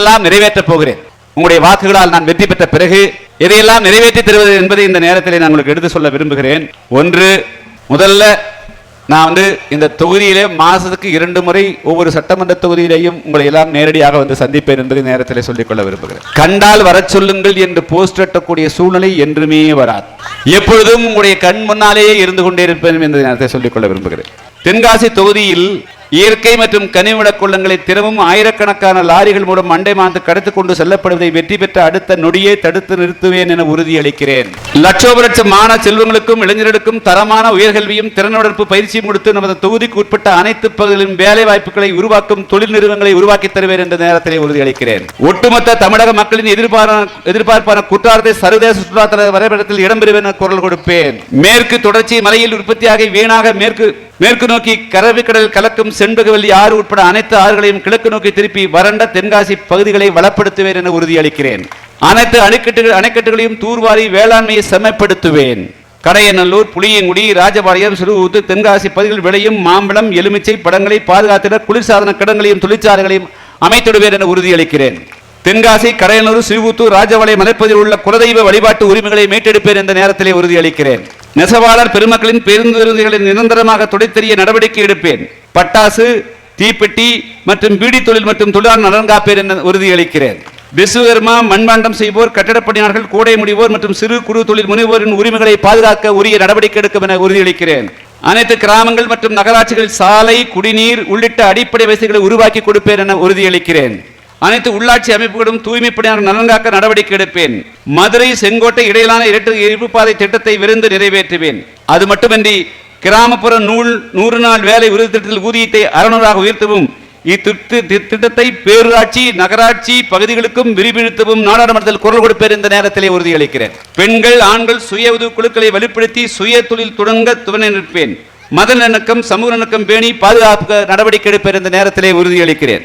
எல்லாம் நிறைவேற்றப் போகிறேன். உங்களுடைய வாக்குகளால் நான் வெற்றி பெற்ற பிறகு எதையெல்லாம் நிறைவேற்றி தருவது என்பதை இந்த நேரத்தில் நான் உங்களுக்கு எடுத்து சொல்ல விரும்புகிறேன். ஒன்று முதல்ல நான் வந்து இந்த தொகுதியிலே மாசத்துக்கு இரண்டு முறை ஒவ்வொரு சட்டமன்ற தொகுதியிலேயும் உங்களை எல்லாம் நேரடியாக வந்து சந்திப்பேன் என்பதை நேரத்தில் சொல்லிக்கொள்ள விரும்புகிறேன். கண்டால் வர சொல்லுங்கள் என்று போஸ்ட் எட்டக்கூடிய சூழ்நிலை என்றுமே வராது. எப்பொழுதும் உங்களுடைய கண் முன்னாலேயே இருந்து கொண்டே இருப்பேன் என்பதை நேரத்தை சொல்லிக்கொள்ள விரும்புகிறேன். தென்காசி தொகுதியில் இயற்கை மற்றும் கனிமவள கொள்ளங்களை தினமும் ஆயிரக்கணக்கான லாரிகள் மூலம் மண்டை மாந்து கடத்து கொண்டு செல்லப்படுவதை வெற்றி பெற்ற அடுத்த நொடியை தடுத்து நிறுத்துவேன் என உறுதியளிக்கிறேன். லட்சோப லட்சம் மாணவ செல்வங்களுக்கும் இளைஞர்களுக்கும் தரமான உயர்கல்வியும் திறன் வளர்ப்பு பயிற்சியும் கொடுத்து நமது தொகுதிக்கு உட்பட்ட அனைத்து பகுதிகளிலும் வேலை வாய்ப்புகளை உருவாக்கும் தொழில் நிறுவனங்களை உருவாக்கி தருவேன் என்ற நேரத்திலே உறுதியளிக்கிறேன். ஒட்டுமொத்த தமிழக மக்களின் எதிர்பாரான எதிர்பார்ப்பான குற்றாலத்தை சர்வதேச சுற்றுலாத்தல வரைபடத்தில் இடம்பெறுவேன் என குரல் கொடுப்பேன். மேற்கு தொடர்ச்சி மலையில் உற்பத்தியாகி வீணாக மேற்கு மேற்கு நோக்கி கரவிக்கடல் கலக்கும் செண்பகவல்லி ஆறு உட்பட அனைத்து ஆறுகளையும் கிழக்கு நோக்கி திருப்பி வறண்ட தென்காசி பகுதிகளை வளப்படுத்துவேன் என உறுதியளிக்கிறேன். அனைத்து அணைக்கட்டுகள் அணைக்கட்டுகளையும் தூர்வாரி வேளாண்மையை செம்மைப்படுத்துவேன். கடையநல்லூர் புளியங்குடி ராஜபாளையம் சிறுவூத்து தென்காசி பகுதியில் விளையும் மாம்பழம் எலுமிச்சை படங்களை பாதுகாத்திட குளிர்சாதன கிடங்களையும் தொழிற்சாலைகளையும் அமைத்திடுவேன் என உறுதியளிக்கிறேன். தென்காசி கடையனூர் சிறுவூத்தூர் ராஜபாளையம் மலைப்பதில் உள்ள குலதெய்வ வழிபாட்டு உரிமைகளை மீட்டெடுப்பேன் என்ற நேரத்திலே உறுதியளிக்கிறேன். நெசவாளர் பெருமக்களின் பேருந்துகளை நிரந்தரமாக துடைத்தெறிய நடவடிக்கை எடுப்பேன். பட்டாசு தீப்பெட்டி மற்றும் பீடி தொழில் மற்றும் தொழிலாளர் நலன் காப்பேன் என உறுதியளிக்கிறேன் விஸ்வகர்மா மண்பாண்டம் செய்வோர் கட்டடப் பணியாளர்கள் கூடை முடிவோர் மற்றும் சிறு குறு தொழில் முனைவோரின் உரிமைகளை பாதுகாக்க உரிய நடவடிக்கை எடுக்கும் என உறுதியளிக்கிறேன் அனைத்து கிராமங்கள் மற்றும் நகராட்சிகளில் சாலை குடிநீர் உள்ளிட்ட அடிப்படை வசதிகளை உருவாக்கி கொடுப்பேன் என உறுதியளிக்கிறேன் அனைத்து உள்ளாட்சி அமைப்புகளும் தூய்மை பணியாளர் நலன் காக்க நடவடிக்கை எடுப்பேன். மதுரை செங்கோட்டை இடையிலான இரட்டு இருப்பு பாதை திட்டத்தை விரைந்து நிறைவேற்றுவேன். அது மட்டுமின்றி கிராமப்புற நூல் நூறு நாள் வேலை உறுதி திட்டத்தில் ஊதியத்தை அறநூறாக உயர்த்தவும் இத்திட்டத்தை பேரூராட்சி நகராட்சி பகுதிகளுக்கும் விரிவிழுத்தவும் நாடாளுமன்றத்தில் குரல் கொடுப்பேன் இந்த நேரத்திலே உறுதியளிக்கிறேன். பெண்கள் ஆண்கள் சுய உதவி குழுக்களை வலுப்படுத்தி சுய தொழில் தொடங்க துணை நிற்பேன். மத நணக்கம் சமூக நணக்கம் பேணி பாதுகாப்பு நடவடிக்கை எடுப்பேன் இந்த நேரத்திலே உறுதியளிக்கிறேன்.